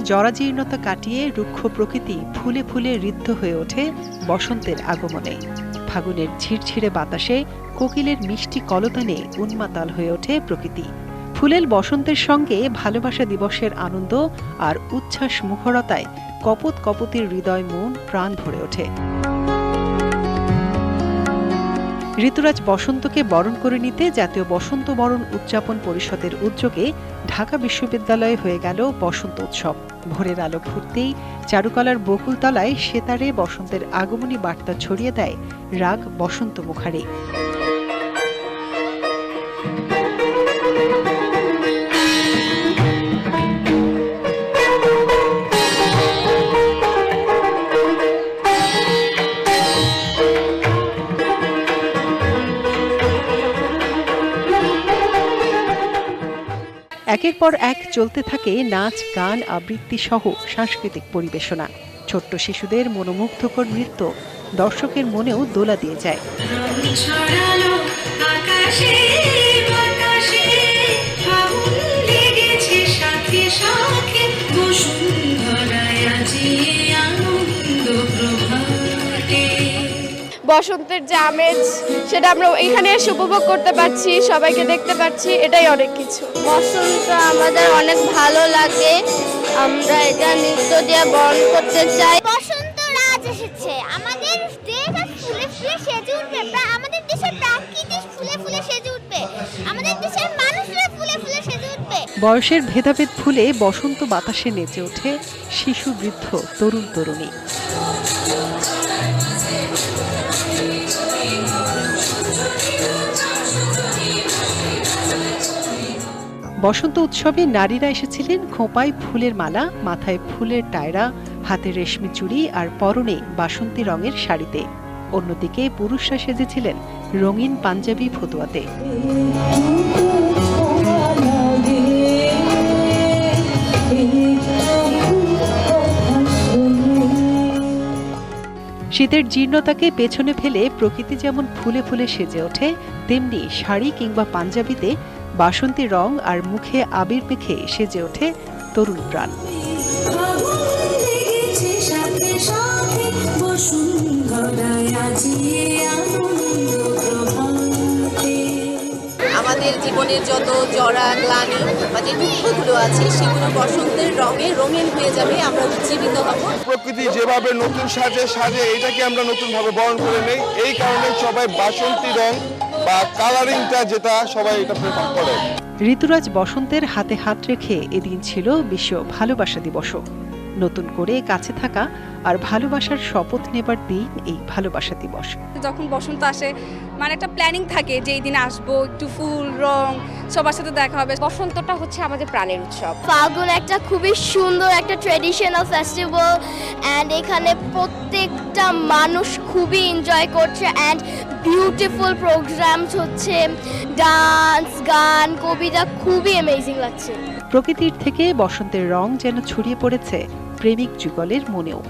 জরাজীর্ণতা কাটিয়ে রুক্ষ প্রকৃতি ফুলে ফুলে ঋদ্ধ হয়ে ওঠে বসন্তের আগমনে। ফাগুনের ঝিরঝিরে বাতাসে কোকিলের মিষ্টি কলতানে উন্মাতাল হয়ে ওঠে প্রকৃতি। ফুলের বসন্তের সঙ্গে ভালোবাসা দিবসের আনন্দ আর উচ্ছ্বাস মুখরতায় কপত কপতির হৃদয় মন প্রাণ ভরে ওঠে। ঋতুরাজ বসন্তকে বরণ করে নিতে জাতীয় বসন্ত বরণ উদযাপন পরিষদের উদ্যোগে ঢাকা বিশ্ববিদ্যালয়ে হয়ে গেল বসন্ত উৎসব। ভোরের আলো ফুটতেই চারুকলার বকুলতলায় সেতারে বসন্তের আগমনী বার্তা ছড়িয়ে দেয় রাগ বসন্ত মুখারে। একের পর এক চলতে থাকে নাচ, গান, আবৃত্তি সহ সাংস্কৃতিক পরিবেশনা। ছোট্ট শিশুদের মনোমুগ্ধকর নৃত্য দর্শকের মনেও দোলা দিয়ে যায়। বসন্তের যে আমেজ সেটা আমরা এখানে এসে উপভোগ করতে পারছি সবাইকে দেখতে পাচ্ছি এটাই অনেক কিছু। বসন্ত আমাদের অনেক ভালো লাগে আমরা এটা নৃত্য দিয়ে বরণ করতে চাই। বসন্ত রাজ এসেছে। আমাদের দেশ ফুলে ফুলে সেজে উঠবে। আমাদের দেশের প্রাকৃতিক ফুলে ফুলে সেজে উঠবে। আমাদের দেশের মানুষরা ফুলে ফুলে সেজে উঠবে। বয়সের ভেদাভেদ ফুলে বসন্ত বাতাসে নেচে ওঠে শিশু বৃদ্ধ তরুণ তরুণী। বসন্ত উৎসবে নারীরা এসেছিলেন খোঁপায় ফুলের মালা, মাথায় ফুলের টায়রা, হাতে রেশমি চুড়ি আর পরনে বাসন্তী রঙের শাড়িতে। অন্যদিকে পুরুষরা সেজেছিলেন রঙিন পাঞ্জাবি ফতুয়াতে। শীতের জীর্ণতাকে পেছনে ফেলে প্রকৃতি যেমন ফুলে ফুলে সেজে ওঠে, তেমনি শাড়ি কিংবা পাঞ্জাবিতে বাসন্তী রং আর মুখে আবির মেখে সেজে ওঠে তরুণ প্রাণ। আমাদের জীবনের যত জরা গ্লানি বা যে দুঃখগুলো আছে সেগুলো বসন্তের রঙে রঙিন হয়ে যাবে আমরা উজ্জীবিত হব। প্রকৃতি যেভাবে নতুন সাজে সাজে এটাকে আমরা নতুন ভাবে বরণ করে নেই। এই কারণে সবাই বাসন্তী রং বা কালারিংটা যেটা সবাই এটা প্রেফার করে। ঋতুরাজ বসন্তের হাতে হাত রেখে এদিন ছিল বিশ্ব ভালোবাসা দিবসও। নতুন করে কাছে থাকা আর ভালোবাসার শপথ নেবার দিন এই ভালোবাসা দিবস। যখন বসন্ত আসে মানে একটা প্ল্যানিং থাকে যে এই দিন আসব একটু ফুল রং সবার সাথে দেখা হবে। বসন্তটা হচ্ছে আমাদের প্রাণের উৎসব। ফাগুন একটা খুবই সুন্দর একটা ট্রেডিশনাল ফেস্টিভ্যাল অ্যান্ড এখানে প্রত্যেকটা মানুষ খুবই এনজয় করছে অ্যান্ড বিউটিফুল প্রোগ্রামস হচ্ছে ডান্স গান কবিতা খুবই অ্যামেজিং লাগছে। প্রকৃতির থেকে বসন্তের রং যেন ছড়িয়ে পড়েছে প্রেমিক যুগলের মনেও।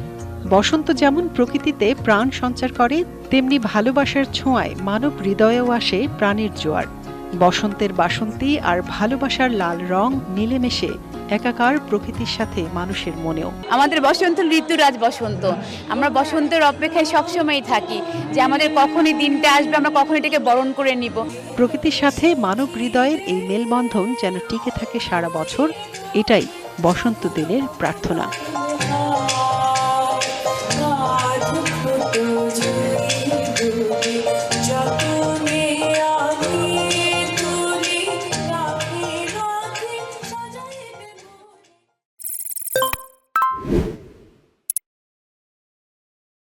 বসন্ত যেমন প্রকৃতিতে প্রাণ সঞ্চার করে, তেমনি ভালোবাসার ছোঁয়ায় মানব হৃদয়েও আসে প্রাণের জোয়ার। বসন্তের বাসন্তী আর ভালোবাসার লাল রং মিলেমিশে একাকার প্রকৃতির সাথে মানুষের মনেও। আমাদের বসন্ত ঋতুরাজ বসন্ত। আমরা বসন্তের অপেক্ষায় সবসময় থাকি যে আমাদের কখনই দিনটা আসবে আমরা কখন এটাকে বরণ করে নিব। প্রকৃতির সাথে মানব হৃদয়ের এই মেলবন্ধন যেন টিকে থাকে সারা বছর এটাই বসন্ত দিনের প্রার্থনা।